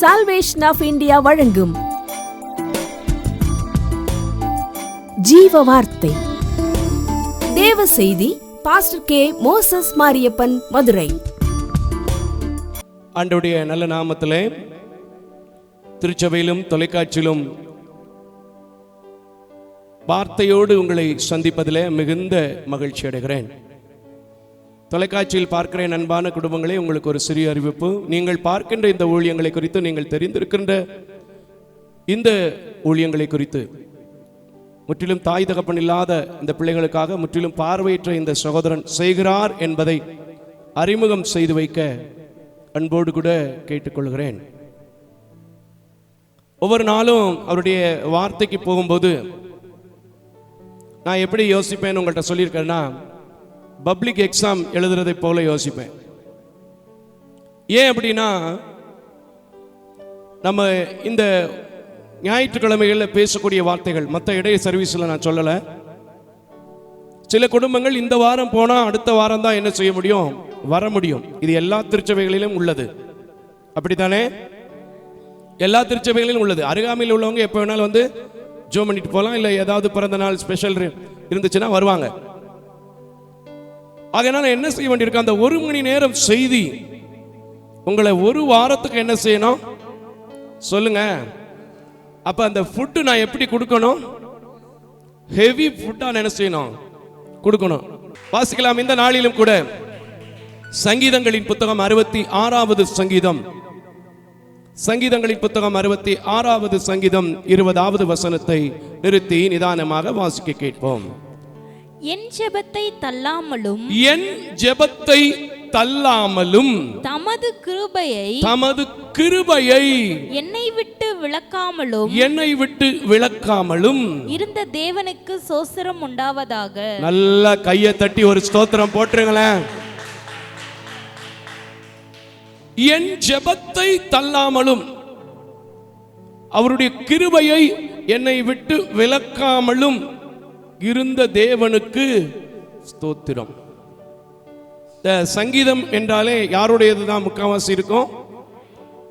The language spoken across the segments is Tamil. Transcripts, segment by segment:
சால்வேஷன் ஆஃப் இந்தியா வழங்கும். ஜீவ வார்த்தை தேவ செய்தி pastor K Moses Mariappan Madurai. ஆண்டவருடைய நல்ல நாமத்திலே திருச்சபையிலும் தொலைக்காட்சியிலும் வார்த்தையோடு உங்களை சந்திப்பதில் மிகுந்த மகிழ்ச்சி அடைகிறேன். தொலைக்காட்சியில் பார்க்கிற அன்பான குடும்பங்களே உங்களுக்கு ஒரு சிறிய அறிவிப்பு. நீங்கள் பார்க்கின்ற இந்த ஊழியங்களை குறித்து நீங்கள் தெரிந்திருக்கின்ற இந்த ஊழியங்களை குறித்து முற்றிலும் தாய் தகப்பன் இல்லாத இந்த பிள்ளைகளுக்காக முற்றிலும் பார்வையற்ற இந்த சகோதரன் செய்கிறார் என்பதை அறிமுகம் செய்து வைக்க அன்போடு கூட கேட்டுக்கொள்கிறேன். ஒவ்வொரு நாளும் அவருடைய வார்த்தைக்கு போகும்போது நான் எப்படி யோசிப்பேன்னு உங்கள்கிட்ட சொல்லியிருக்கேன்னா பப்ளிக் எக்ஸாம் எழுதுறதை போல யோசிப்பேன். ஏன் அப்படின்னா நம்ம இந்த ஞாயிற்றுக்கிழமைகளில் பேசக்கூடிய வார்த்தைகள் மற்ற இடைய சர்வீஸில் நான் சொல்லலை. சில குடும்பங்கள் இந்த வாரம் போனால் அடுத்த வாரம் தான் என்ன செய்ய முடியும்? வர முடியும். இது எல்லா திருச்சபைகளிலும் உள்ளது. அப்படித்தானே? எல்லா திருச்சபைகளிலும் உள்ளது. அருகாமையில் உள்ளவங்க எப்போ வேணாலும் வந்து ஜோ பண்ணிட்டு போகலாம் இல்லை ஏதாவது பிறந்த நாள் ஸ்பெஷல் இருந்துச்சுன்னா வருவாங்க. அதனால என்ன செய்ய வேண்டியிருக்கு? அந்த ஒரு மணி நேரம் செய்தி உங்களை ஒரு வாரத்துக்கு என்ன செய்யணும்? சொல்லுங்க. அப்ப அந்த ஃபுட்டு நான் எப்படி கொடுக்கணும்? ஹெவி ஃபுட்டா என்ன செய்யணும்? கொடுக்கணும். வாசிக்கலாம் இந்த நாளிலும் கூட சங்கீதங்களின் புத்தகம் அறுபத்தி ஆறாவது சங்கீதம். சங்கீதங்களின் புத்தகம் அறுபத்தி ஆறாவது சங்கீதம் இருபதாவது வசனத்தை நிறுத்தி நிதானமாக வாசிக்க கேட்போம். என் ஜெபத்தை தள்ளாமலும் என் ஜெபத்தை தள்ளாமலும் தமது கிருபையை தமது கிருபையை என்னை விட்டு விளக்காமலும் என்னை விட்டு விளக்காமலும் இருந்த தேவனுக்கு சோசரம் உண்டாவதாக. நல்ல கையை தட்டி ஒரு ஸ்தோத்திரம் போட்டுருங்களேன் என் ஜெபத்தை தள்ளாமலும் அவருடைய கிருபையை என்னை விட்டு விலக்காமலும் இருந்த தேவனுக்கு ஸ்தோத்திரம். இந்த சங்கீதம் என்றாலே யாருடையது தான் முக்காவாசி இருக்கும்?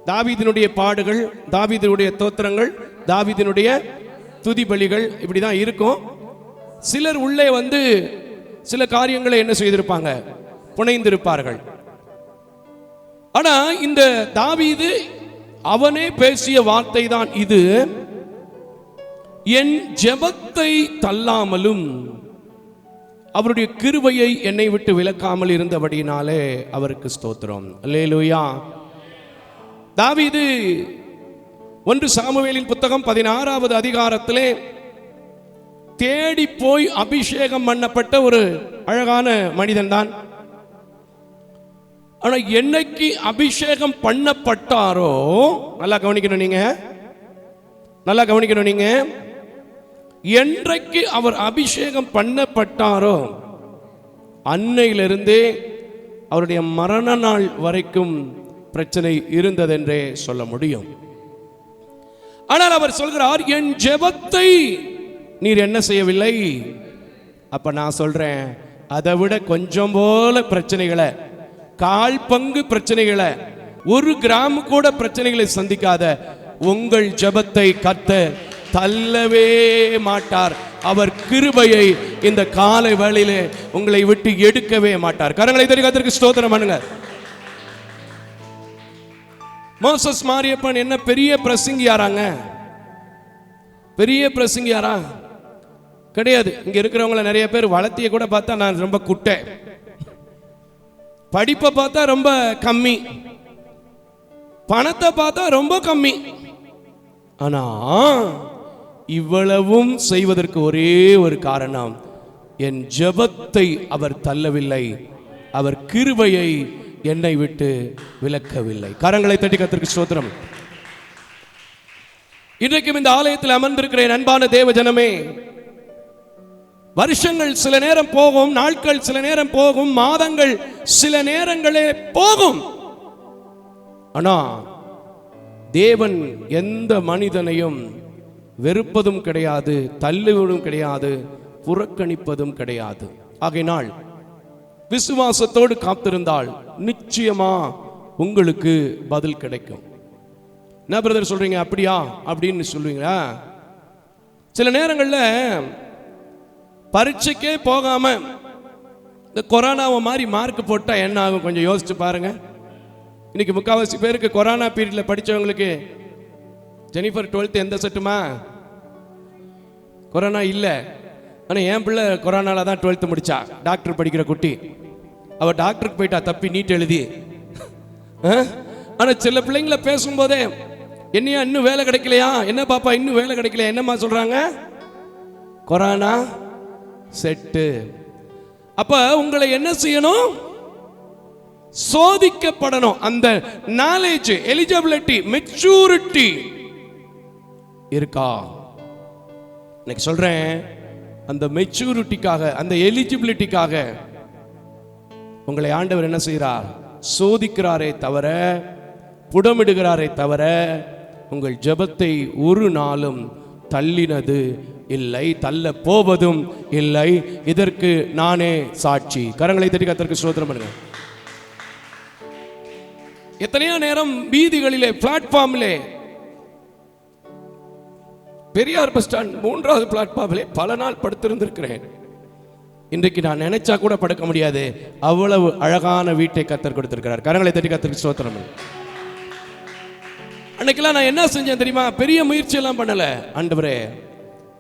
தாவீதினுடைய பாடுகள் தாவீதினுடைய தோத்திரங்கள் தாவீதினுடைய துதிபலிகள் இப்படி தான் இருக்கும். சிலர் உள்ளே வந்து சில காரியங்களை என்ன செய்திருப்பாங்க? புனைந்திருப்பார்கள். ஆனா இந்த தாவீது அவனே பேசிய வார்த்தை தான் இது. என் ஜெபத்தை தள்ளாமலும் அவருடைய கிருவையை என்னை விட்டு விலக்காமல் இருந்தபடியினாலே அவருக்கு ஸ்தோத்திரம். லேலுயா தாவிது ஒன்று சாமுவேலின் புத்தகம் பதினாறாவது அதிகாரத்திலே தேடி போய் அபிஷேகம் பண்ணப்பட்ட ஒரு அழகான மனிதன் தான் ஆனா என்னைக்கு அபிஷேகம் பண்ணப்பட்டாரோ நல்லா கவனிக்கணும் நீங்க. நல்லா கவனிக்கணும் நீங்க. என்றைக்கு அவர் அபிஷேகம் பண்ணப்பட்டாரோ அன்னையிலிருந்தே அவருடைய மரண நாள் வரைக்கும் பிரச்சனை இருந்ததென்றே சொல்ல முடியும். ஆனால் அவர் சொல்கிறார் என் ஜெபத்தை நீர் என்ன செய்யவில்லை? அப்ப நான் சொல்றேன் அதை விட கொஞ்சம் போல பிரச்சனைகளை கால் பங்கு பிரச்சனைகளை ஒரு கிராம் கூட பிரச்சனைகளை சந்திக்காத உங்கள் ஜெபத்தை கத்த தள்ளவே மாட்டார். அவர் கிருபையை இந்த காலை வேளையிலே உங்களை விட்டு எடுக்கவே மாட்டார். கரங்களை தெரிவிக்கிறதுக்கு ஸ்தோத்திரம் பண்ணுங்க. மோசஸ் மாரியப்பன் என்ன பெரிய பிரசங்கியாராங்க? பெரிய பிரசங்கியாரா? கிடையாது. இங்க இருக்கிறவங்கள நிறைய பேர் வளர்த்திய கூட பார்த்தா நான் ரொம்ப குட்டை. படிப்பை பார்த்தா ரொம்ப கம்மி. பணத்தை பார்த்தா ரொம்ப கம்மி. ஆனா இவ்வளவும் செய்வதற்கு ஒரே ஒரு காரணம் என் ஜெபத்தை அவர் தள்ளவில்லை. அவர் கிருபையை என்னை விட்டு விலக்கவில்லை. கரங்களை தட்டி கத்திற்கு ஸ்தோத்திரம். இன்றைக்கும் இந்த ஆலயத்தில் அமர்ந்திருக்கிற அன்பான தேவ ஜனமே வருஷங்கள் சில நேரம் போகும் நாட்கள் சில நேரம் போகும் மாதங்கள் சில நேரங்களே போகும். ஆனா தேவன் எந்த மனிதனையும் வெறுப்பதும் கிடையாது தள்ளுவதும் கிடையாது புறக்கணிப்பதும் கிடையாது. ஆகையினால் விசுவாசத்தோடு காத்திருந்தால் நிச்சயமா உங்களுக்கு பதில் கிடைக்கும். என்ன பிரதர் சொல்றீங்க? அப்படியா? அப்படின்னு சொல்லுவீங்களா? சில நேரங்களில் பரீட்சைக்கே போகாம இந்த கொரோனாவை மாதிரி மார்க் போட்டால் என்ன ஆகும்? கொஞ்சம் யோசிச்சு பாருங்க. இன்னைக்கு முக்காவாசி பேருக்கு கொரோனா பீரியட்ல படித்தவங்களுக்கு ஜெனிஃபர் டுவெல்த் எந்த செட்டுமா? கொரோனா இல்லை. ஆனால் என் பிள்ளை கொரோனால தான் டுவெல்த்து முடிச்சா. டாக்டர் படிக்கிற குட்டி. அவள் டாக்டருக்கு போயிட்டா தப்பி நீட் எழுதி. ஆனால் சில பிள்ளைங்கள பேசும்போதே என்னையா இன்னும் வேலை கிடைக்கலையா? என்ன பாப்பா இன்னும் வேலை கிடைக்கலையா? என்னம்மா சொல்கிறாங்க கொரோனா செட்டு. அப்போ உங்களை என்ன செய்யணும்? சோதிக்கப்படணும். அந்த நாலேஜ் எலிஜிபிலிட்டி மெச்சூரிட்டி இருக்கா? இன்னைக்கு சொல்றேன் அந்த மெச்சூரிட்டிக்காக அந்த எலிஜிபிலிட்டிக்காக உங்களை ஆண்டவர் என்ன செய்கிறார்? சோதிக்கிறாரே தவிர புடமிடுகிறாரே தவிர உங்கள் ஜெபத்தை ஒரு நாளும் தள்ளினது இல்லை தள்ள போவதும் இல்லை. இதற்கு நானே சாட்சி. கரங்களை தட்டி கத்திற்கு சோதனம் பண்ணுங்க. எத்தனையோ நேரம் வீதிகளிலே பிளாட்ஃபார்மிலே பெரியார் பஸ் ஸ்டாண்ட் மூன்றாவது பிளாட்ஃபார்மிலே பல நாள் படுத்திருந்திருக்கிறேன். இன்றைக்கு நான் நினைச்சா கூட படுக்க முடியாது. அவ்வளவு அழகான வீட்டை கத்தர் கொடுத்திருக்கிறார். கரங்களை தட்டி கத்தருக்கு சோத்திரம் அன்னைக்கெல்லாம் நான் என்ன செஞ்சேன் தெரியுமா? பெரிய முயற்சி எல்லாம் பண்ணல. ஆண்டவரே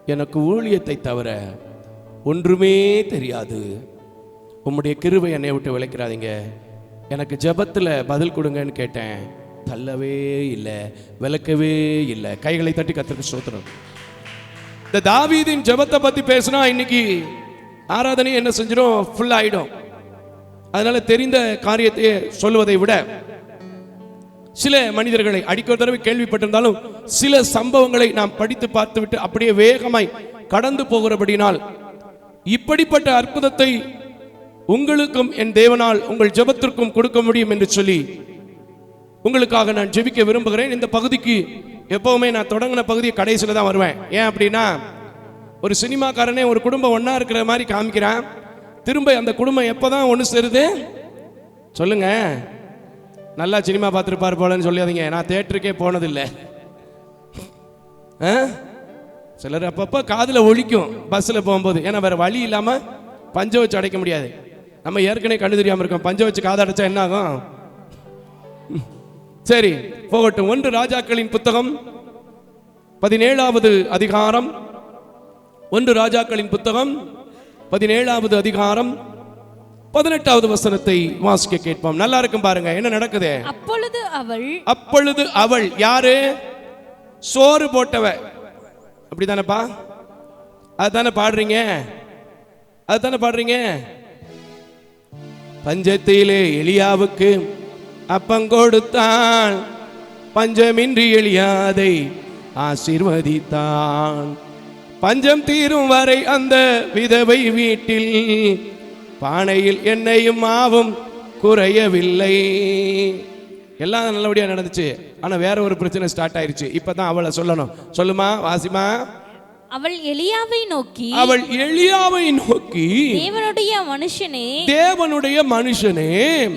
எனக்கு ஊழியத்தை தவிர ஒன்றுமே தெரியாது. உம்முடைய கிருவை என்னை விட்டு விளைக்கிறாதீங்க எனக்கு ஜபத்தில் பதில் கொடுங்கன்னு கேட்டேன். தள்ளவே இல்லை விளக்கவே இல்லை. கைகளை தட்டி கத்திற்கு ஸ்தோத்திரம். இந்த தாவீதின் ஜெபத்தை பத்தி பேசினா இன்னைக்கு ஆராதனை என்ன செஞ்சிடும் ஃபுல் ஆயிடும். அதனால தெரிந்த காரியத்தை சொல்லுவதை விட சில மனிதர்களை அடிக்க தடவை கேள்விப்பட்டிருந்தாலும் சில சம்பவங்களை நாம் படித்து பார்த்துவிட்டு அப்படியே வேகமாய் கடந்து போகிறபடினால் இப்படிப்பட்ட அற்புதத்தை உங்களுக்கும் என் தேவனால் உங்கள் ஜெபத்திற்கும் கொடுக்க முடியும் என்று சொல்லி உங்களுக்காக நான் ஜெபிக்க விரும்புகிறேன். இந்த பகுதிக்கு எப்பவுமே நான் தொடங்கின பகுதியை கடைசியில் தான் வருவேன். ஏன் அப்படின்னா ஒரு சினிமாக்காரனே ஒரு குடும்பம் ஒன்றா இருக்கிற மாதிரி காமிக்கிறான். திரும்ப அந்த குடும்பம் எப்போ தான் ஒன்று சேருது? சொல்லுங்க. நல்லா சினிமா பார்த்துருப்பார் போலன்னு சொல்லாதீங்க. நான் தேட்டருக்கே போனதில்லை. ஆ? சிலர் அப்பப்போ காதில் ஒழிக்கும் பஸ்ஸில் போகும்போது. ஏன்னா வேறு வழி இல்லாமல் பஞ்சை வச்சு அடைக்க முடியாது. நம்ம ஏற்கனவே கண்டு தெரியாமல் இருக்கோம். பஞ்சை வச்சு காதை அடைச்சா என்ன ஆகும்? சரி போகட்டும். ஒன்று ராஜாக்களின் புத்தகம் பதினேழாவது அதிகாரம். ஒன்று ராஜாக்களின் புத்தகம் பதினேழாவது அதிகாரம். பதினெட்டாவது வசனத்தை வாசிக்க கேட்போம். நல்லா இருக்கும் பாருங்க என்ன நடக்குது? அப்பொழுது அவள் அப்பொழுது அவள் யாரு? சோறு போட்டவ. அப்படிதானப்பா? அதுதானே பாடுறீங்க? அதுதானே பாடுறீங்க? பஞ்சத்திலே எலியாவுக்கு அப்பங்கொடுத்தான் பஞ்சமின்றி எளியாதை ஆசீர்வதித்தான். பஞ்சம் தீரும் வரை அந்த விதவை வீட்டில் பானையில் எண்ணெயும் மாவும் குறையவில்லை. எல்லாம் நல்லபடியாக நடந்துச்சு. ஆனால் வேற ஒரு பிரச்சனை ஸ்டார்ட் ஆயிருச்சு. இப்பதான் அவளை சொல்லணும். சொல்லுமா வாசிமா? அவள் எலியாவை நோக்கி அவள் எளியாவை நோக்கி தேவனுடைய மனுஷனே தேவனுடைய மனுஷனே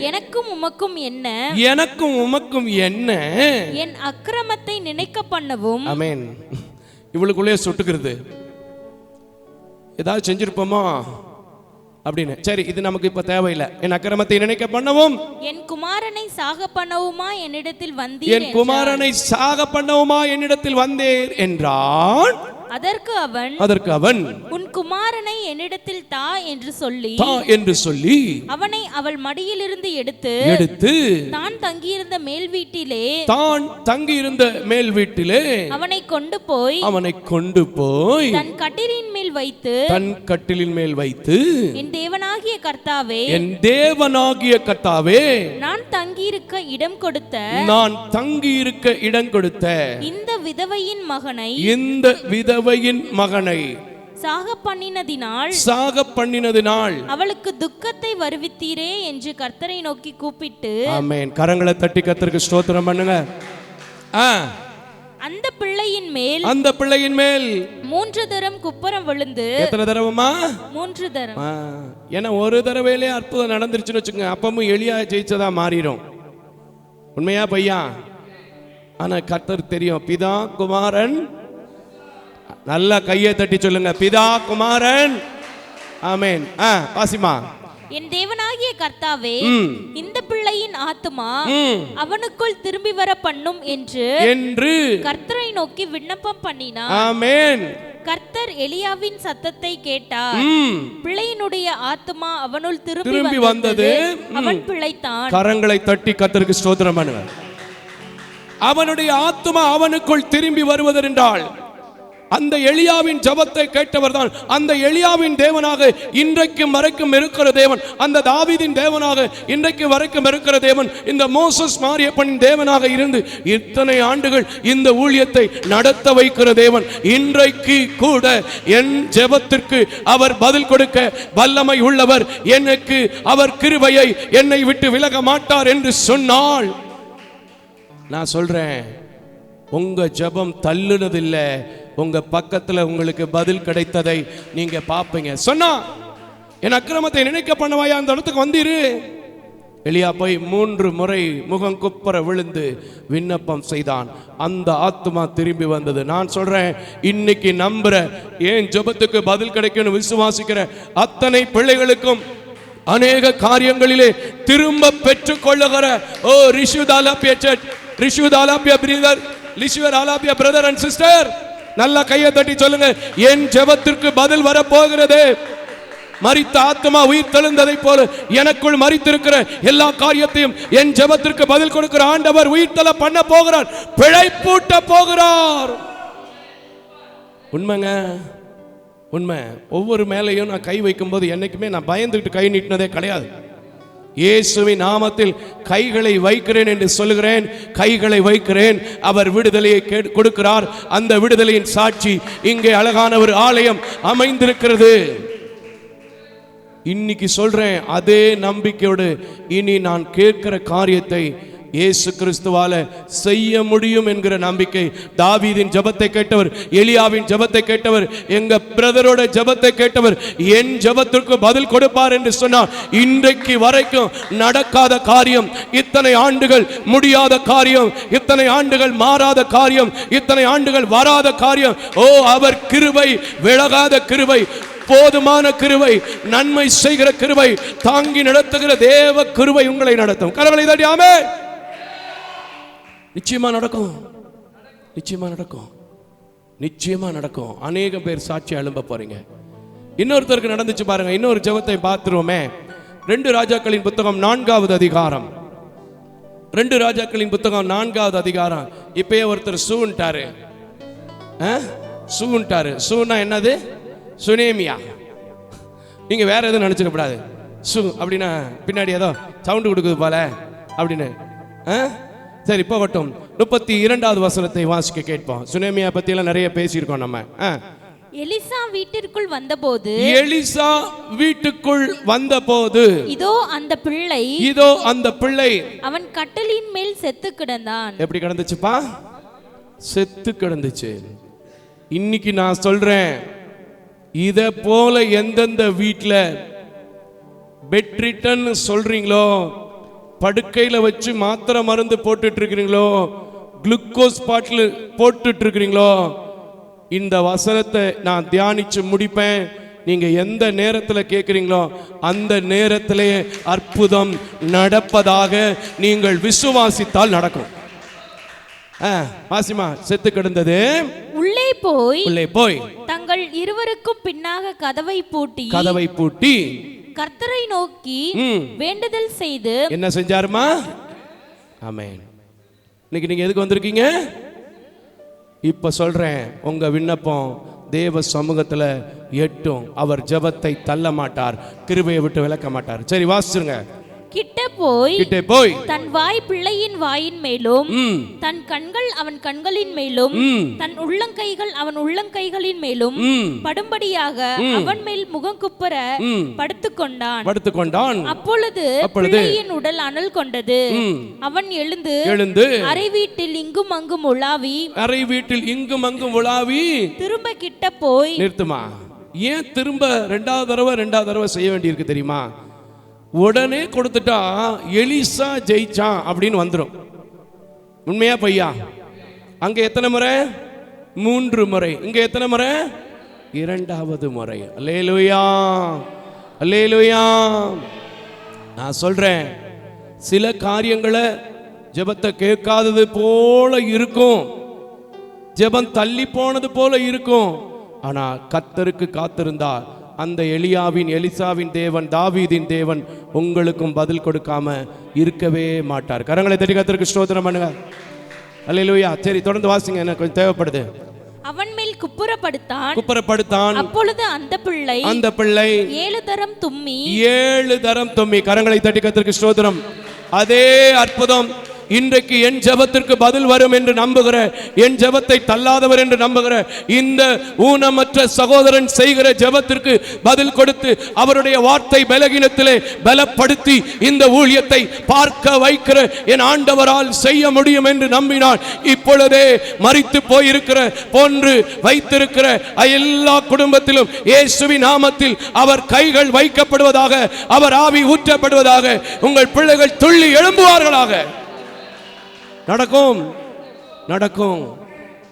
எனக்கும் உமக்கும் என்ன? எனக்கும் உமக்கும் என்ன? என் அக்கிரமத்தை நினைக்க பண்ணவும் அமேன் இவளுக்குள்ளே சுட்டுக்கிறது. ஏதாவது செஞ்சிருப்போமா? அப்படின்னு. சரி இது நமக்கு இப்ப தேவையில்லை. என் அக்கிரமத்தை நினைக்க பண்ணவும் என் குமாரனை சாக பண்ணவுமா என்னிடத்தில் வந்தீர் என் குமாரனை சாக பண்ணவுமா என்னிடத்தில் வந்தேர் என்றான். அதற்கு அவன் அதற்கு அவன் உன் குமாரனை என்னிடத்தில் தா என்று சொல்லி தா என்று சொல்லி அவனை அவள் மடியிலிருந்து எடுத்து எடுத்து தான் தங்கியிருந்த மேல் வீட்டிலே தான் தங்கியிருந்த மேல் வீட்டிலே அவனை கொண்டு போய் அவனை கொண்டு போய் தன் கட்டிலின் மேல் வைத்து தன் கட்டிலின் மேல் வைத்து என் தேவனாகிய கர்த்தாவே என் தேவனாகிய கர்த்தாவே நான் தங்கியிருக்க இடம் கொடுத்த நான் தங்கியிருக்க இடம் கொடுத்த இந்த விதவையின் மகனை இந்த விதவையின் மகனை. சாக பண்ணினதினால் சாக பண்ணினதினால் அவளுக்கு துக்கத்தை வருவித்தீரே என்று கர்த்தரை நோக்கி கூப்பிட்டு ஆமென். கரங்களை தட்டி கத்தருக்கு ஸ்தோத்திரம் பண்ணுங்க. ஆ, அந்த பிள்ளையின் மேல் அந்த பிள்ளையின் மேல் மூன்று தரம் குப்புறம் விழுந்து எத்தனை தடவைமா மூன்று தரம். ஏன்னா ஒரு தடவையிலே அற்புதம் நடந்துருச்சுன்னு வச்சுங்க அப்பமும் எளியா ஜெயிச்சதா மாறிடும் உண்மையா பையா ஆனா கர்த்தர் தெரியும். பிதா குமாரன் நல்லா கையை தட்டி சொல்லுங்க. பிதா குமாரன். ஆமென். ஆ பாசிமா. என் தேவனாகிய கர்த்தாவே. இந்த பிள்ளையின் ஆத்துமா. அவனுக்குள் திரும்பி வர பண்ணும் என்று என்று கர்த்தரை நோக்கி விண்ணப்பம் பண்ணினான். ஆமென். கர்த்தர் எலியாவின் சத்தத்தை கேட்டார். பிள்ளையினுடைய ஆத்துமா அவனுள் திரும்பி வந்தது. அவன் பிழைத்தான். கரங்களை தட்டி கர்த்தருக்கு ஸ்தோத்திரம் பண்ணுங்க அவனுடைய ஆத்துமா அவனுக்குள் திரும்பி வருவதென்றால் அந்த எளியாவின் ஜபத்தை கேட்டவர் தான் அந்த எளியாவின் தேவனாக இன்றைக்கும் வரைக்கும் இருக்கிற தேவன். அந்த தாவிதின் தேவனாக இன்றைக்கு வரைக்கும் இருக்கிற தேவன். இந்த மோசஸ் மாரியப்பனின் தேவனாக இருந்து இத்தனை ஆண்டுகள் இந்த ஊழியத்தை நடத்த வைக்கிற தேவன். இன்றைக்கு கூட என் ஜெபத்திற்கு அவர் பதில் கொடுக்க வல்லமை உள்ளவர். எனக்கு அவர் கிருபையை என்னை விட்டு விலக மாட்டார் என்று சொன்னால் நான் சொல்றேன் உங்க ஜெபம் தள்ளுனதில்லை. உங்க பக்கத்துல உங்களுக்கு பதில் கிடைத்ததை நீங்க பார்ப்பீங்க. சொன்னா என் அக்கிரமத்தை நினைக்க பண்ணவாயா? அந்த இடத்துக்கு வந்தீரு. எளியா போய் மூன்று முறை முகம் குப்புற விழுந்து விண்ணப்பம் செய்தான். அந்த ஆத்துமா திரும்பி வந்தது. நான் சொல்றேன் இன்னைக்கு நம்புற ஏன் ஜெபத்துக்கு பதில் கிடைக்கும்னு விசுவாசிக்கிற அத்தனை பிள்ளைகளுக்கும் அநேக காரியங்களிலே திரும்ப பெற்றுக் கொள்ளுகிற ஓ ரிஷு தாலாப்பிய சர்ச் ரிஷு தாலாப்பிய பிரதர் லிஷுவர் ஆலாப்பிய பிரதர் அண்ட் சிஸ்டர் நல்லா கையை தட்டி சொல்லுங்க. என் ஜெபத்திற்கு பதில் வர போகிறது மரித்த ஆத்மா உயிர் தெழுந்ததை போல எனக்குள் மறித்திருக்கிற எல்லா காரியத்தையும் என் ஜெபத்திற்கு பதில் கொடுக்கிற ஆண்டவர் உயிர் பண்ண போகிறார். பிழைப்பூட்ட போகிறார். உண்மைங்க? உண்மை. ஒவ்வொரு மேலையும் நான் கை வைக்கும்போது என்னைக்குமே நான் பயந்துக்கிட்டு கை நீட்டினதே கிடையாது. இயேசுவின் நாமத்தில் கைகளை வைக்கிறேன் என்று சொல்லுகிறேன். கைகளை வைக்கிறேன். அவர் விடுதலையை கொடுக்கிறார். அந்த விடுதலையின் சாட்சி இங்கே அழகான ஒரு ஆலயம் அமைந்திருக்கிறது. இன்னைக்கு சொல்றேன் அதே நம்பிக்கையோடு இனி நான் கேட்கிற காரியத்தை இயேசு கிறிஸ்துவால செய்ய முடியும் என்கிற நம்பிக்கை. தாவீதின் ஜெபத்தை கேட்டவர் எலியாவின் ஜெபத்தை கேட்டவர் எங்க பிரதரோட ஜபத்தை கேட்டவர் என் ஜெபத்திற்கு பதில் கொடுப்பார் என்று சொன்னார் இன்றைக்கு வரைக்கும் நடக்காத காரியம் இத்தனை ஆண்டுகள் முடியாத காரியம் இத்தனை ஆண்டுகள் மாறாத காரியம் இத்தனை ஆண்டுகள் வராத காரியம். ஓ அவர் கிருவை விலகாத கிருவை போதுமான கிருவை நன்மை செய்கிற கிருவை தாங்கி நடத்துகிற தேவ கிருவை உங்களை நடத்தும். கடவுளை தட்டியாமே நிச்சயமா நடக்கும். நிச்சயமா நடக்கும். நிச்சயமா நடக்கும். அநேக பேர் சாட்சி எழும்ப போறீங்க. இன்னொருத்தருக்கு நடந்துச்சு பாருங்க. இன்னொரு ஜெபத்தை பார்த்துருவோமே. ரெண்டு ராஜாக்களின் புத்தகம் நான்காவது அதிகாரம். ரெண்டு ராஜாக்களின் புத்தகம் நான்காவது அதிகாரம். இப்பயே ஒருத்தர் சூன்ட்டாரு ஆ? சூன்ட்டாரு சூனா என்னது? சுனேமியா. நீங்க வேற எதுவும் நினைச்சிடக்கூடாது சு அப்படின்னா பின்னாடி ஏதோ சவுண்டு கொடுக்குது போல. அப்படின்னு. ஆ? சரி போகட்டும். முப்பத்தி இரண்டாவது வசனத்தை வாசிக்க கேட்போம். சுனேமியா பத்தி எல்லாம் நிறைய பேசியிருக்கோம் நம்ம. எலிசா வீட்டிற்குள் வந்தபோது எலிசா வீட்டுக்குள் வந்தபோது இதோ அந்த பிள்ளை இதோ அந்த பிள்ளை அவன் கட்டலின் மேல் செத்து கிடந்தான். எப்படி கிடந்துச்சுப்பா? செத்து கிடந்துச்சு. இன்னைக்கு நான் சொல்றேன் இத போல எந்தெந்த வீட்டில் பெட் ரிட்டன் சொல்றீங்களோ படுக்கையில வச்சு மாத்திரை மருந்து போட்டுட்டு இருக்கிறீங்களோ குளுக்கோஸ் பாட்டில் போட்டுட்டு இருக்கிறீங்களோ இந்த வசனத்தை நான் தியானிச்சு முடிப்பேன். நீங்க எந்த நேரத்தில் கேட்குறீங்களோ அந்த நேரத்திலே அற்புதம் நடப்பதாக நீங்கள் விசுவாசித்தால் நடக்கும். வாசிமா செத்து கிடந்தது. உள்ளே போய் உள்ளே போய் தங்கள் இருவருக்கும் பின்னாக கதவை பூட்டி கதவை பூட்டி கர்த்தரை நோக்கி வேண்டுதல் செய்து என்ன செஞ்சாருமா? ஆமென். இன்னைக்கு நீங்க எதுக்கு வந்திருக்கீங்க? இப்ப சொல்றேன் உங்க விண்ணப்பம் தேவ சமூகத்துல எட்டும். அவர் ஜெபத்தை தள்ள மாட்டார் கிருபையை விட்டு விளக்க மாட்டார். சரி வாசிச்சுருங்க. கிட்ட போய் கிட்டே போய். தன் வாய் பிள்ளையின் வாயின் மேலும் தன் கண்கள் அவன் கண்களின் மேலும் தன் உள்ளங்கைகள் அவன் உள்ளங்கைகளின் மேலும் படும்படியாக அவன் மேல் முகம் குப்புற படுத்துக்கொண்டான். படுத்துக்கொண்டான். அப்பொழுது பிள்ளையின் உடல் அனல் கொண்டது. அவன் எழுந்து எழுந்து அறை வீட்டில் இங்கும் அங்கும் உலாவி அறை வீட்டில் இங்கும் அங்கும் உலாவி திரும்ப கிட்ட போய் நிறுத்துமா? ஏன் திரும்ப ரெண்டாவது தடவை ரெண்டாவது தடவை செய்ய வேண்டியிருக்கு தெரியுமா? உடனே கொடுத்துட்டா எலிசா ஜெயிச்சான் அப்படின்னு வந்துடும் உண்மையா பையா அங்க எத்தனை முறை? மூன்று முறை. இங்க எத்தனை முறை? இரண்டாவது முறை. அல்லேலூயா. அல்லேலூயா. நான் சொல்றேன் சில காரியங்களை ஜெபத்தை கேட்காதது போல இருக்கும். ஜெபம் தள்ளி போனது போல இருக்கும். ஆனா கத்தருக்கு காத்திருந்தால் அந்த எலியாவின் எலிசாவின் தேவன் தாவீதின் தேவன் உங்களுக்கும் பதில் கொடுக்காம இருக்கவே மாட்டார். கரங்களை தட்டி ஸ்தோத்திரம் பண்ணுங்க. அல்லேலூயா சரி தொடர்ந்து வாசிங்க எனக்கு கொஞ்சம் தேவைப்படுது. அவன் மேல் குப்புறப்படுத்தான். குப்புறப்படுத்தான். அப்பொழுது அந்த பிள்ளை அந்த பிள்ளை ஏழு தரம் தும்மி. ஏழு தரம் தும்மி. கரங்களை தட்டி கத்திற்கு ஸ்தோத்திரம். அதே அற்புதம். இன்றைக்கு என் ஜெபத்திற்கு பதில் வரும் என்று நம்புகிற என் ஜெபத்தை தள்ளாதவர் என்று நம்புகிற இந்த ஊனமற்ற சகோதரன் செய்கிற ஜெபத்திற்கு பதில் கொடுத்து அவருடைய வார்த்தை பலகீனத்திலே பலப்படுத்தி இந்த ஊழியத்தை பார்க்க வைக்கிற என் ஆண்டவரால் செய்ய முடியும் என்று நம்பினான் இப்பொழுதே மறித்து போயிருக்கிற போன்று வைத்திருக்கிற எல்லா குடும்பத்திலும் இயேசுவி நாமத்தில் அவர் கைகள் வைக்கப்படுவதாக அவர் ஆவி ஊற்றப்படுவதாக உங்கள் பிள்ளைகள் துள்ளி எழும்புவார்களாக. நடக்கும். நடக்கும்.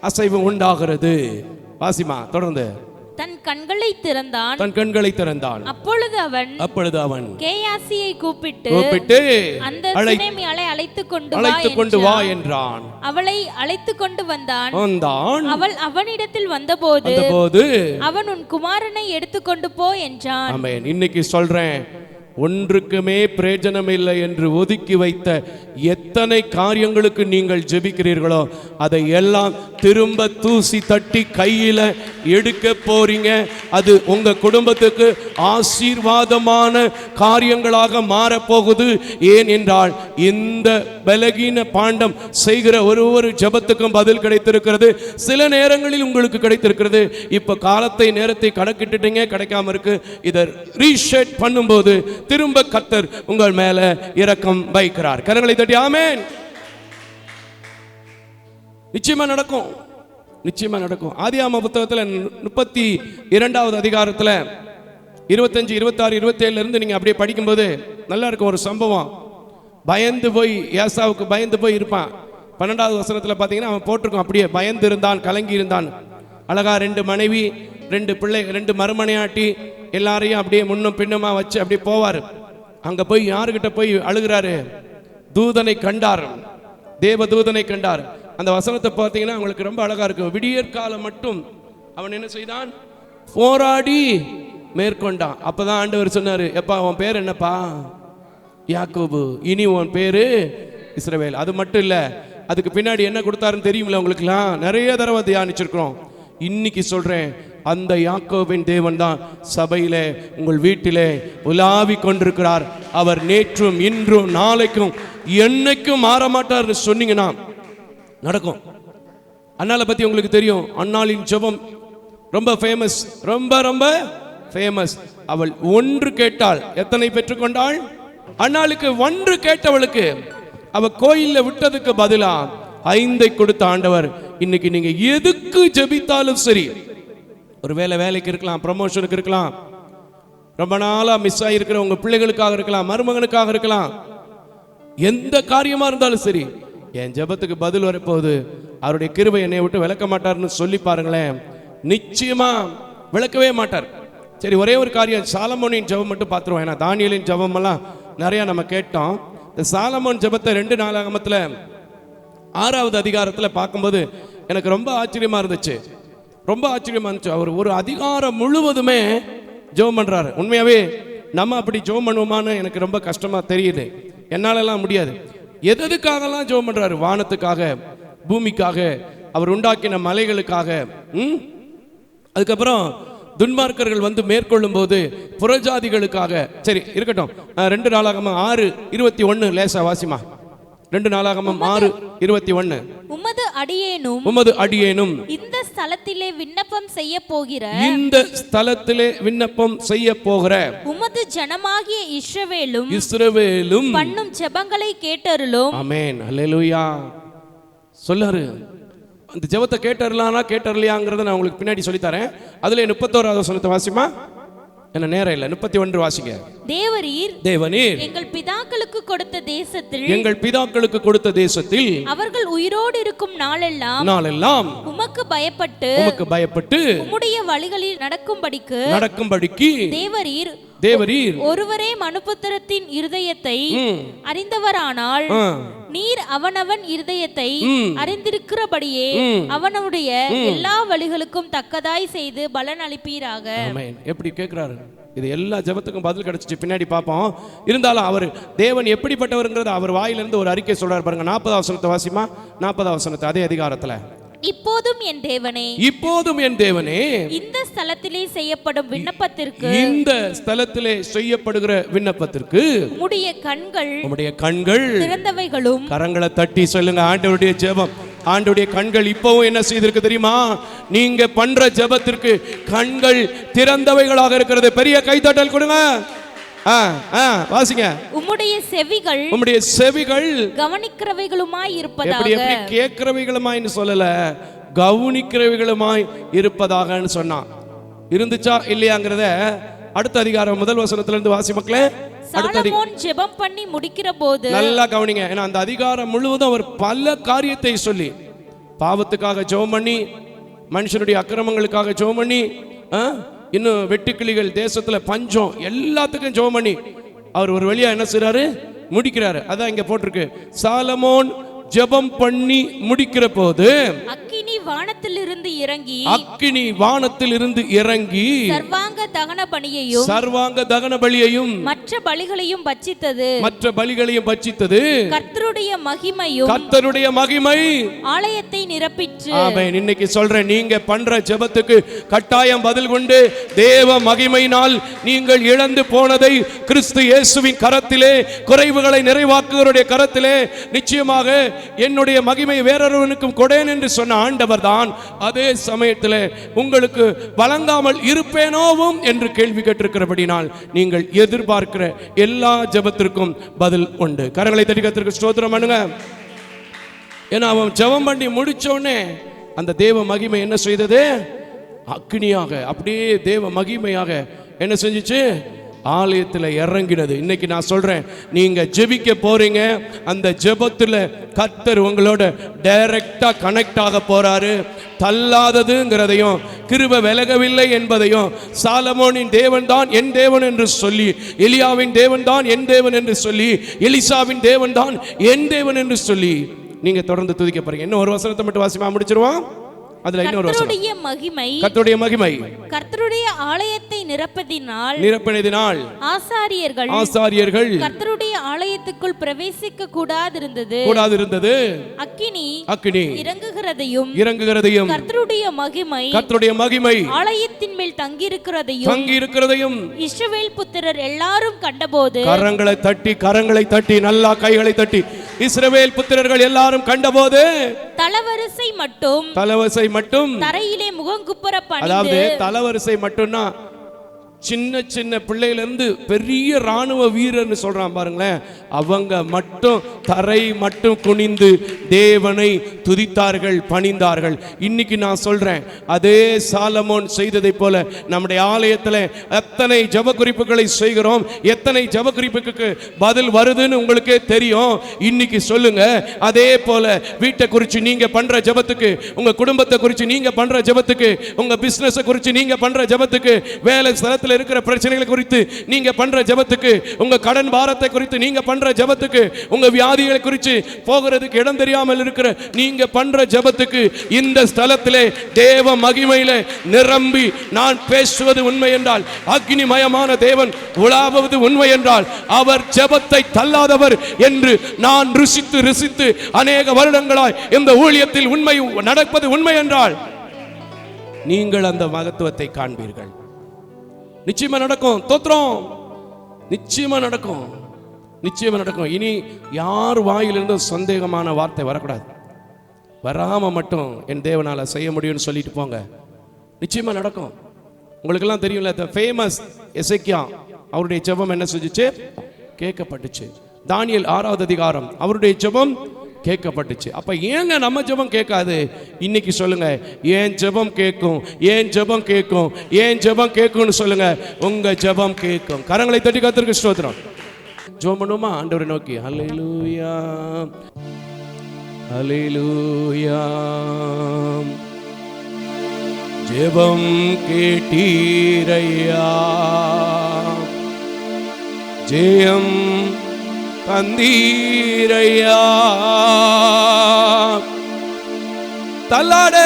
அசைவு உண்டாகிறது. வாசிமா தொடர்ந்து. தன் கண்களை திறந்தான். தன் கண்களை திறந்தான். அப்பொழுது அவன் அப்பொழுது அவன் கேயாசியை கூப்பிட்டு கூப்பிட்டு அந்த சினேமியாளை அழைத்து கொண்டு அழைத்து கொண்டு வா என்றான். என்றான். அவளை அழைத்து கொண்டு வந்தான். வந்தான். அவள் அவனிடத்தில் வந்தபோது போது அவன் உன் குமாரனை எடுத்துக்கொண்டு போ என்றான். ஆமென். இன்னைக்கு சொல்றேன். ஒன்றுக்குமே பிரயோஜனம் இல்லை என்று ஒதுக்கி வைத்த எத்தனை காரியங்களுக்கு நீங்கள் ஜெபிக்கிறீர்களோ அதை எல்லாம் திரும்ப தூசி தட்டி கையில் எடுக்க போறீங்க. அது உங்க குடும்பத்துக்கு ஆசீர்வாதமான காரியங்களாக மாறப்போகுது. ஏன் என்றால் இந்த பலகீன பாண்டம் செய்கிற ஒரு ஒரு ஜெபத்துக்கும் பதில் கிடைத்திருக்கிறது. சில நேரங்களில் உங்களுக்கு கிடைத்திருக்கிறது. இப்போ காலத்தை நேரத்தை கணக்கிட்டுட்டீங்க கிடைக்காம இருக்கு. இதை ரீஷேட் பண்ணும்போது திரும்ப கத்தர் உங்கள் மேல இரக்கம் வைக்கிறார். கரங்களை தட்டி ஆமேன். நிச்சயமா நடக்கும். நிச்சயமா நடக்கும். ஆதியாம புத்தகத்துல முப்பத்தி இரண்டாவது அதிகாரத்துல இருபத்தஞ்சு இருபத்தாறு இருபத்தேழுல இருந்து நீங்க அப்படியே படிக்கும்போது நல்லா இருக்கும் ஒரு சம்பவம். பயந்து போய் ஏசாவுக்கு பயந்து போய் இருப்பான். பன்னெண்டாவது வசனத்தில் பாத்தீங்கன்னா அவன் போட்டிருக்கும் அப்படியே பயந்து இருந்தான் கலங்கி இருந்தான். அழகா ரெண்டு மனைவி ரெண்டு பிள்ளை ரெண்டு மறுமனையாட்டி எல்லாரையும் அப்படியே முன்னும் பின்னுமா வச்சு அப்படியே போவார். அங்க போய் யாருக்கிட்ட போய் அழுகிறாரு? தூதனை கண்டார். தேவ தூதனை கண்டார். அந்த வசனத்தை பார்த்தீங்கன்னா அவங்களுக்கு ரொம்ப அழகா இருக்கும் விடியற்காலம் மட்டும் அவன் என்ன செய்தான்? போராடி மேற்கொண்டான். அப்பதான் ஆண்டவர் சொன்னாரு எப்பா உன் பேர் என்னப்பா? யாக்கோபு. இனி உன் பேரு இஸ்ரவேல். அது மட்டும் இல்ல அதுக்கு பின்னாடி என்ன கொடுத்தாருன்னு தெரியுமில்ல உங்களுக்குலாம் நிறைய தடவை தியானிச்சிருக்கிறோம். இன்னைக்கு சொல்றேன் அந்த யாக்கோவின் தேவன் தான் சபையிலே உங்கள் வீட்டிலே உலாவி கொண்டிருக்கிறார். அவர் நேற்றும் இன்றும் நாளைக்கும் என்னைக்கும் மாற மாட்டார்னு சொன்னீங்கன்னா நடக்கும். அண்ணாலை பத்தி உங்களுக்கு தெரியும் அண்ணாளின் ஜபம் ரொம்ப ஃபேமஸ் ரொம்ப ரொம்ப ஃபேமஸ் அவள் ஒன்று கேட்டாள் எத்தனை பெற்றுக்கொண்டாள் அண்ணாளுக்கு ஒன்று கேட்டவளுக்கு அவ கோயில்ல விட்டதுக்கு பதிலா ஐந்தை கொடுத்த ஆண்டவர் இன்னைக்கு நீங்க எதுக்கு ஜெபித்தாலும் சரி. ஒரு வேலை வேலைக்கு இருக்கலாம் ப்ரமோஷனுக்கு இருக்கலாம். ரொம்ப நாளா மிஸ் ஆகிருக்கிற உங்க பிள்ளைகளுக்காக இருக்கலாம் மருமகனுக்காக இருக்கலாம். எந்த காரியமா இருந்தாலும் சரி என் ஜெபத்துக்கு பதில் வரப்போகுது. அவருடைய கிருவை என்னை விட்டு விளக்க மாட்டார்னு சொல்லி பாருங்களேன். நிச்சயமா விளக்கவே மாட்டார். சரி ஒரே ஒரு காரியம் சாலமோனின் ஜெபம் மட்டும் பார்த்துருவோம். ஏன்னா தானியலின் ஜபம் எல்லாம் நிறைய நம்ம கேட்டோம். இந்த சாலமோன் ஜெபத்தை ரெண்டு நாளாகமத்தில் ஆறாவது அதிகாரத்தில் பார்க்கும்போது எனக்கு ரொம்ப ஆச்சரியமாக இருந்துச்சு. ரொம்ப ஆச்சரியமா இருந்துச்சு. அவர் ஒரு அதிகாரம் முழுவதுமே ஜெபம் பண்ணுறாரு உண்மையாகவே நம்ம அப்படி ஜெபம் பண்ணுவோமான்னு எனக்கு ரொம்ப கஷ்டமாக தெரியுது. என்னாலலாம் முடியாது. எது எதுக்காகலாம் ஜெபம் பண்ணுறாரு வானத்துக்காக பூமிக்காக அவர் உண்டாக்கின மலைகளுக்காக ம்? அதுக்கப்புறம் துன்மார்க்கர்கள் வந்து மேற்கொள்ளும் போது புறஜாதிகளுக்காக சரி இருக்கட்டும். ரெண்டு நாளாகமா ஆறு இருபத்தி ஒன்று லேசா வாசிமா. ரெண்டு நாளாகமம் ஆறு இருபத்தி ஒன்று உமது அடியேனும் உமது அடியேனும் இந்த ஸ்தலத்திலே விண்ணப்பம் செய்ய போகிற இந்த ஸ்தலத்திலே விண்ணப்பம் செய்ய போகிற உமது ஜனமாகிய இஸ்ரவேலும் இஸ்ரவேலும் பண்ணும் ஜெபங்களை கேட்டருளும். ஆமென். அல்லேலூயா சொல்லாரு. அந்த ஜெபத்தை கேட்டரலானா கேட்டரலையாங்கிறத நான் உங்களுக்கு பின்னாடி சொல்லித்தரேன் அதுல முப்பத்தோராவது வசனத்தை வாசிமா என்ன நேரம் இல்லை. முப்பத்தி ஒன்று வாசிங்க. தேவரீர் தேவனீர் எங்கள் பிதாக்களுக்கு கொடுத்த தேசத்தில் எங்கள் பிதாக்களுக்கு கொடுத்த தேசத்தில் அவர்கள் உயிரோடு இருக்கும் நாளெல்லாம் நாளெல்லாம் உமக்கு பயப்பட்டு உமக்கு பயப்பட்டு உம்முடைய வழிகளில் நடக்கும்படிக்கு நடக்கும்படிக்கு தேவரீர் தேவரீர். ஒருவரே மனுபுத்திரத்தின் இருதயத்தை அறிந்தவரானால் நீர் அவனவன் இருதயத்தை. அறிந்திருக்கிறபடியே. அவனுடைய எல்லா வழிகளுக்கும் தக்கதாய் செய்து பலன் அளிப்பீராக. எப்படி கேட்கிறாரு இது எல்லா ஜெபத்துக்கும் பதில் கிடைச்சிச்சு. பின்னாடி பார்ப்போம். இருந்தாலும் அவர் தேவன் எப்படிப்பட்டவருங்கிறத அவர் வாயிலிருந்து ஒரு அறிக்கை சொல்றாரு பாருங்க. நாற்பது வசனத்தை வாசிமா? நாற்பது வசனத்தை அதே அதிகாரத்துல. இப்போதும் என் தேவனே இப்போதும் என் தேவனே இந்த ஸ்தலத்திலே செய்யப்படும் விண்ணப்பத்திற்கு இந்த ஸ்தலத்திலே செய்யப்படுகிற விண்ணப்பத்திற்கு உம்முடைய கண்கள் உம்முடைய கண்கள் திறந்தவைகளும் கரங்களை தட்டி சொல்லுங்க ஆண்டவருடைய ஜெபம். ஆண்டவருடைய கண்கள் இப்பவும் என்ன செய்திருக்கு தெரியுமா? நீங்க பண்ற ஜெபத்திற்கு கண்கள் திறந்தவைகளாக இருக்கிறது. பெரிய கைத்தட்டல் கொடுங்க. வாசிங்க. உம்முடைய செவிகள் உம்முடைய செவிகள் கவனிக்கிறவைகளுமாய் எப்படி இருப்பதாக. எப்படி கேட்கிறவைகளுமாய்னு சொல்லல கவனிக்கிறவைகளுமாய் இருப்பதாகன்னு சொன்னான். இருந்துச்சா இல்லையாங்கிறத அடுத்த அதிகாரம் முதல் வசனத்துல இருந்து வாசி மக்களே. சாலமோன் ஜெபம் பண்ணி முடிக்கிற போது நல்லா கவனிங்க. ஏன்னா அந்த அதிகாரம் முழுவதும் அவர் பல காரியத்தை சொல்லி பாவத்துக்காக ஜெபம் பண்ணி மனுஷனுடைய அக்கிரமங்களுக்காக ஜெபம் பண்ணி இன்னும் வெட்டுக்கிளிகள் தேசத்துல பஞ்சம் எல்லாத்துக்கும் ஜெபம் பண்ணி அவர் ஒரு வழியா என்ன செய்றாரு? முடிக்கிறாரு. அதான் இங்க போட்டிருக்கு. சாலமோன் ஜெபம் பண்ணி முடிக்கிற போது அக்கினி வானத்திலிருந்து இறங்கி அக்கினி வானத்தில் இருந்து இறங்கி சர்வாங்க தகன பணியையும் சர்வாங்க தகன பலியையும் மற்ற பலிகளையும் பட்சித்தது. மற்ற பலிகளையும் பட்சித்தது. கர்த்தருடைய மகிமையும் கர்த்தருடைய மகிமை. ஆலயத்தை நிரப்பிற்று. ஆமென். இன்னைக்கு சொல்றேன் நீங்க பண்ற ஜெபத்துக்கு கட்டாயம் பதில் கொண்டு தேவ மகிமையினால் நீங்கள் இழந்து போனதை கிறிஸ்து இயேசுவின் கரத்திலே குறைவுகளை நிறைவாக்குவருடைய கரத்திலே நிச்சயமாக என்னுடைய மகிமை வேறொருவனுக்கும் கொடேன் என்று சொன்ன ஆண்டவர் தான் அதே சமயத்தில் உங்களுக்கு வழங்காமல் இருப்பேனோவும் என்று கேள்வி கேட்டிருக்கிறபடினால் நீங்கள் எதிர்பார்க்கிற எல்லா ஜெபத்திற்கும் பதில் உண்டு. கரங்களை தட்டி ஸ்தோத்திரம் பண்ணுங்க. ஏன்னா அவன் ஜெபம் பண்ணி முடிச்ச உடனே அந்த தேவ மகிமை என்ன செய்தது? அக்னியாக அப்படியே தேவ மகிமையாக என்ன செஞ்சுச்சு? ஆலயத்தில் இறங்கினது. இன்னைக்கு நான் சொல்கிறேன் நீங்கள் ஜெபிக்க போகிறீங்க அந்த ஜெபத்தில் கத்தர் உங்களோட டைரக்டாக கனெக்ட் ஆக போகிறாரு தள்ளாததுங்கிறதையும் கிருப விலகவில்லை என்பதையும் சாலமோனின் தேவன் தான் என் தேவன் என்று சொல்லி எலியாவின் தேவன் தான் என் தேவன் என்று சொல்லி எலிசாவின் தேவன் தான் என் தேவன் என்று சொல்லி நீங்கள் தொடர்ந்து துதிக்க போகிறீங்க இன்னும் ஒரு வசனத்தை மட்டும் வாசிமா முடிச்சிருவோம்? அதுல இன்னொரு கர்த்தருடைய மகிமை கர்த்தருடைய மகிமை. கர்த்தருடைய ஆலயத்தை நிரப்பதினால் நிரப்பினதினால் ஆசாரியர்கள் ஆசாரியர்கள் கர்த்தருடைய ஆலயத்துக்குள் பிரவேசிக்க கூடாதிருந்தது. கூடாது இருந்தது அக்கினி அக்கினி இறங்குகிறதையும் இறங்குகிறதையும் கர்த்தருடைய மகிமை கர்த்தருடைய மகிமை ஆலயத்தின் மேல் தங்கியிருக்கிறதையும் தங்கி இருக்கிறதையும் இஸ்ரவேல் புத்திரர் எல்லாரும் கண்டபோது கரங்களை தட்டி கரங்களை தட்டி நல்லா கைகளை தட்டி இஸ்ரவேல் புத்திரர்கள் எல்லாரும் கண்டபோது தலவரிசை மட்டும் தலவரிசை மட்டும். தரையிலே முகங்குப்புற அதாவது பணிந்து தலவரிசை மட்டும்னா சின்ன சின்ன பிள்ளையிலேருந்து பெரிய ராணுவ வீரர்னு சொல்கிறான் பாருங்களேன். அவங்க மட்டும் தரை மட்டும் குனிந்து தேவனை துதித்தார்கள் பணிந்தார்கள். இன்னைக்கு நான் சொல்கிறேன் அதே சாலமோன் செய்ததை போல நம்முடைய ஆலயத்தில் எத்தனை ஜப குறிப்புகளை செய்கிறோம் எத்தனை ஜப குறிப்புக்கு பதில் வருதுன்னு உங்களுக்கே தெரியும். இன்னைக்கு சொல்லுங்க அதே போல வீட்டை குறித்து நீங்கள் பண்ணுற ஜபத்துக்கு உங்கள் குடும்பத்தை குறித்து நீங்கள் பண்ணுற ஜபத்துக்கு உங்கள் பிஸ்னஸை குறித்து நீங்கள் பண்ணுற ஜபத்துக்கு வேலை ஸ்தலத்தில் குடும்பத்தில் இருக்கிற பிரச்சனைகள் குறித்து நீங்க பண்ற ஜபத்துக்கு உங்க கடன் பாரத்தை குறித்து நீங்க பண்ற ஜபத்துக்கு உங்க வியாதிகளை குறித்து போகிறதுக்கு இடம் தெரியாமல் இருக்கிற நீங்க பண்ற ஜபத்துக்கு இந்த ஸ்தலத்திலே தேவ மகிமையில நிரம்பி நான் பேசுவது உண்மை என்றால் அக்னிமயமான தேவன் உலாவது உண்மை என்றால் அவர் ஜபத்தை தள்ளாதவர் என்று நான் ருசித்து ருசித்து அநேக வருடங்களாய் இந்த ஊழியத்தில் உண்மை நடப்பது உண்மை என்றால் நீங்கள் அந்த மகத்துவத்தை காண்பீர்கள். நிச்சயமா நடக்கும். தோத்திரம் நிச்சயமா நடக்கும். நிச்சயமா நடக்கும். இனி யார் வாயிலிருந்தும் சந்தேகமான வார்த்தை வரக்கூடாது. வராம மட்டும் என் தேவனால செய்ய முடியும்னு சொல்லிட்டு போங்க. நிச்சயமா நடக்கும். உங்களுக்கெல்லாம் தெரியும்ல த ஃபேமஸ் எசைக்கியா அவருடைய ஜெபம் என்ன செஞ்சுச்சு? கேட்கப்பட்டுச்சு. தானியல் ஆறாவது அதிகாரம். அவருடைய ஜெபம் கேட்கப்பட்டுச்சு. அப்ப ஏங்க நம்ம ஜெபம் கேட்காது? இன்னைக்கு சொல்லுங்க ஏன் ஜெபம் கேட்கும்? ஏன் ஜெபம் கேட்கும்? ஏன் ஜெபம் கேட்கும்னு சொல்லுங்க. உங்க ஜெபம் கேட்கும். கரங்களை தட்டி கத்திரிக்க ஸ்தோத்திரம். ஜெபம் பண்ணுமா ஆண்டவரை நோக்கி ஹalleluya ஹalleluya. ஜெபம் கேட்டீரையா ஜெயம் தந்தீரையா. தள்ளாட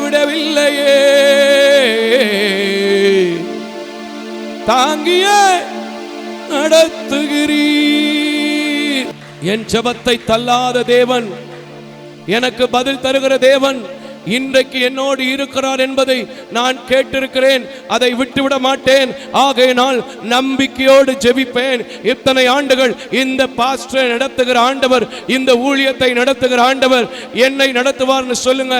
விடவில்லையே. தாங்கிய நடத்துகிறீர். என் ஜபத்தை தள்ளாத தேவன் எனக்கு பதில் தருகிற தேவன் இன்றைக்கு என்னோடு இருக்கிறார் என்பதை நான் கேட்டிருக்கிறேன் அதை விட்டுவிட மாட்டேன். ஆகையினால் நம்பிக்கையோடு ஜெபிப்பேன். இத்தனை ஆண்டுகள் இந்த பாஸ்டரை நடத்துகிற ஆண்டவர் இந்த ஊழியத்தை நடத்துகிற ஆண்டவர் என்னை நடத்துவார்னு சொல்லுங்க.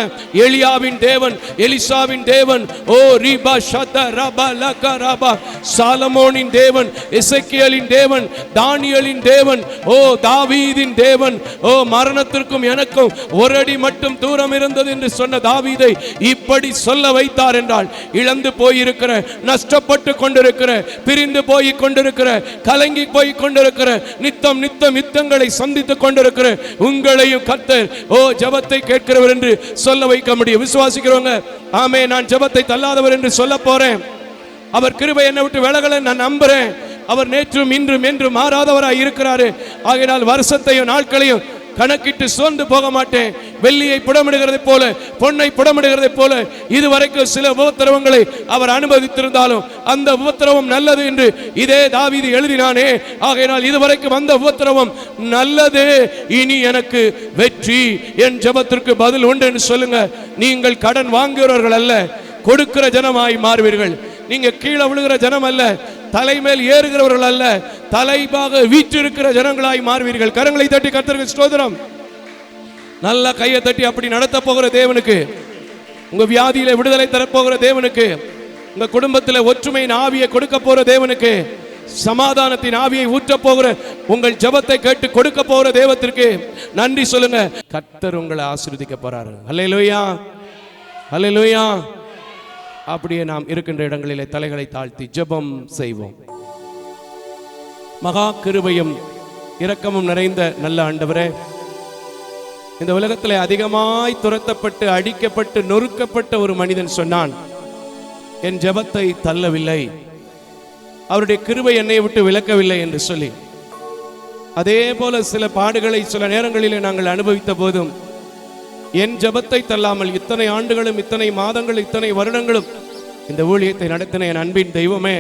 எலியாவின் தேவன் எலிசாவின் தேவன் ஓ ரீபா ஷத ரபா லக ரபா. சாலமோனின் தேவன் எசேக்கியேலின் தேவன் தானியலின் தேவன் ஓ தாவீதின் தேவன் ஓ மரணத்திற்கும் எனக்கும் ஒரு அடி மட்டும் தூரம் இருந்தது என்று சொன்ன சொன்ன தாவீதை இப்படி சொல்ல வைத்தார் என்றால் இழந்து போயிருக்கிற நஷ்டப்பட்டு கொண்டிருக்கிற பிரிந்து போய் கொண்டிருக்கிற கலங்கி போய் கொண்டிருக்கிற நித்தம் நித்தம் யுத்தங்களை சந்தித்துக் கொண்டிருக்கிற உங்களையும் கத்தர் ஓ ஜபத்தை கேட்கிறவர் என்று சொல்ல வைக்க முடியும். விசுவாசிக்கிறவங்க ஆமே நான் ஜபத்தை தள்ளாதவர் என்று சொல்ல போறேன். அவர் கிருபை என்னை விட்டு விலகலை நான் நம்புறேன். அவர் நேற்றும் இன்றும் என்றும் மாறாதவராய் இருக்கிறாரு. ஆகையினால் வருஷத்தையும் நாட்களையும் கணக்கிட்டு சோர்ந்து போக மாட்டேன். வெள்ளியை புடமிடுகிறதை போல பொன்னை புடமிடுகிறதை போல இதுவரைக்கும் சில உபத்திரவங்களை அவர் அனுமதித்திருந்தாலும் அந்த உபத்திரவம் நல்லது என்று இதே தாவிது எழுதினானே. ஆகையினால் இதுவரைக்கும் அந்த உபத்திரவம் நல்லது. இனி எனக்கு வெற்றி. என் ஜெபத்திற்கு பதில் உண்டு என்று சொல்லுங்க. நீங்கள் கடன் வாங்குகிறவர்கள் அல்ல கொடுக்கிற ஜனமாய் மாறுவீர்கள். நீங்க கீழே விழுகிற ஜனம் அல்ல தலைமேல் ஏறுகிறவர்கள் அல்ல தலைபாக வீற்றிருக்கிற ஜனங்களாய் மாறுவீர்கள். கரங்களை தட்டி கத்திருக்க ஸ்தோத்திரம். நல்ல கையை தட்டி அப்படி நடத்த போகிற தேவனுக்கு உங்க வியாதியில விடுதலை தரப்போகிற தேவனுக்கு உங்க குடும்பத்தில் ஒற்றுமையின் ஆவியை கொடுக்க போற தேவனுக்கு சமாதானத்தின் ஆவியை ஊற்ற போகிற உங்கள் ஜெபத்தை கேட்டு கொடுக்க போகிற தேவத்திற்கு நன்றி சொல்லுங்க. கத்தர் உங்களை ஆசிர்வதிக்க போறாரு. அல்லேலூயா அல்லேலூயா அப்படியே நாம் இருக்கின்ற இடங்களிலே தலைகளை தாழ்த்தி ஜெபம் செய்வோம். மகா கிருபையும் இரக்கமும் நிறைந்த நல்ல ஆண்டவரே இந்த உலகத்தில் அதிகமாய் துரத்தப்பட்டு அடிக்கப்பட்டு நொறுக்கப்பட்ட ஒரு மனிதன் சொன்னான் என் ஜெபத்தை தள்ளவில்லை. அவருடைய கிருபை என்னை விட்டு விளக்கவில்லை என்று சொல்லி. அதே போல சில பாடுகளை சில நேரங்களிலே நாங்கள் அனுபவித்த போதும் என் ஜெபத்தை தள்ளாமல் இத்தனை ஆண்டுகளும் இத்தனை மாதங்கள் இத்தனை வருடங்களும் இந்த ஊழியத்தை நடத்தின என் அன்பின் தெய்வமே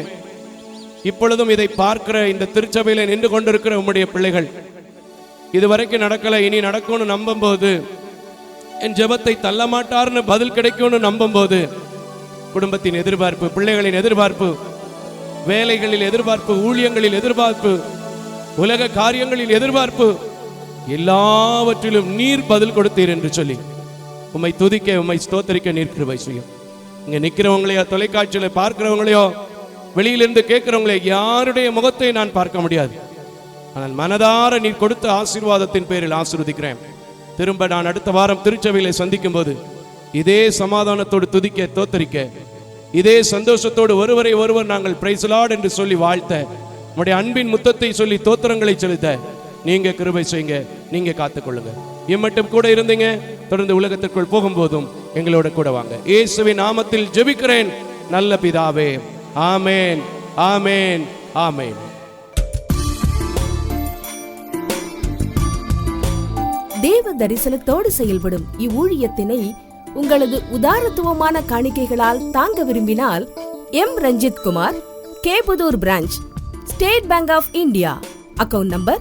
இப்பொழுதும் இதை பார்க்கிற இந்த திருச்சபையில நின்று கொண்டிருக்கிற உம்முடைய பிள்ளைகள் இதுவரைக்கும் நடக்கல இனி நடக்கும்னு நம்பும்போது என் ஜெபத்தை தள்ள மாட்டார்னு பதில் கிடைக்கும்னு நம்பும்போது குடும்பத்தின் எதிர்பார்ப்பு பிள்ளைகளின் எதிர்பார்ப்பு வேலைகளில் எதிர்பார்ப்பு ஊழியங்களில் எதிர்பார்ப்பு உலக காரியங்களில் எதிர்பார்ப்பு எல்லாவற்றிலும் நீர் பதில் கொடுத்தீர் என்று சொல்லி. உம்மை துதிக்க உம்மை ஸ்தோத்தரிக்க நீர் கிருபை செய்யும். இங்க நிற்கிறவங்களையோ தொலைக்காட்சியில பார்க்கிறவங்களையோ வெளியிலிருந்து கேட்கிறவங்களையோ யாருடைய முகத்தை நான் பார்க்க முடியாது. ஆனால் மனதார நீர் கொடுத்த ஆசீர்வாதத்தின் பேரில் ஆசீர்வதிக்கிறேன். திரும்ப நான் அடுத்த வாரம் திருச்சபையில சந்திக்கும் போது இதே சமாதானத்தோடு துதிக்க தோத்தரிக்க இதே சந்தோஷத்தோடு ஒருவரை ஒருவர் நாங்கள் பிரைசலாட் என்று சொல்லி வாழ்த்த உம்முடைய அன்பின் முத்தத்தை சொல்லி தோத்திரங்களை செலுத்த நீங்க கிருபை செய்யுங்க நீங்க காத்துக்கொள்ளுங்க. இம்மட்டும் கூட இருந்தீங்க தொடர்ந்து உலகத்திற்குள் போகும்போதும் எங்களோட கூட வாங்க. இயேசுவின் நாமத்தில் ஜெபிக்கிறேன். நல்ல பிதாவே ஆமேன் ஆமேன் ஆமேன். தேவ தரிசனத்தோடு செயல்படும் இவ்வூழியத்தினை உங்களது உதாரத்துவமான காணிக்கைகளால் தாங்க விரும்பினால் M. Ranjith Kumar Kpudur branch State Bank of India account number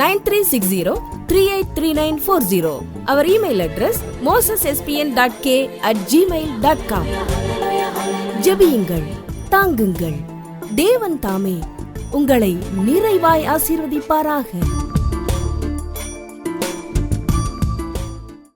nine three six zero three eight three nine four zero. Our email address Moses SPN dot K at Gmail dot com ஜெபியுங்கள் தாங்குங்கள். தேவன் தாமே உங்களை நிறைவாய் ஆசீர்வதிப்பாராக.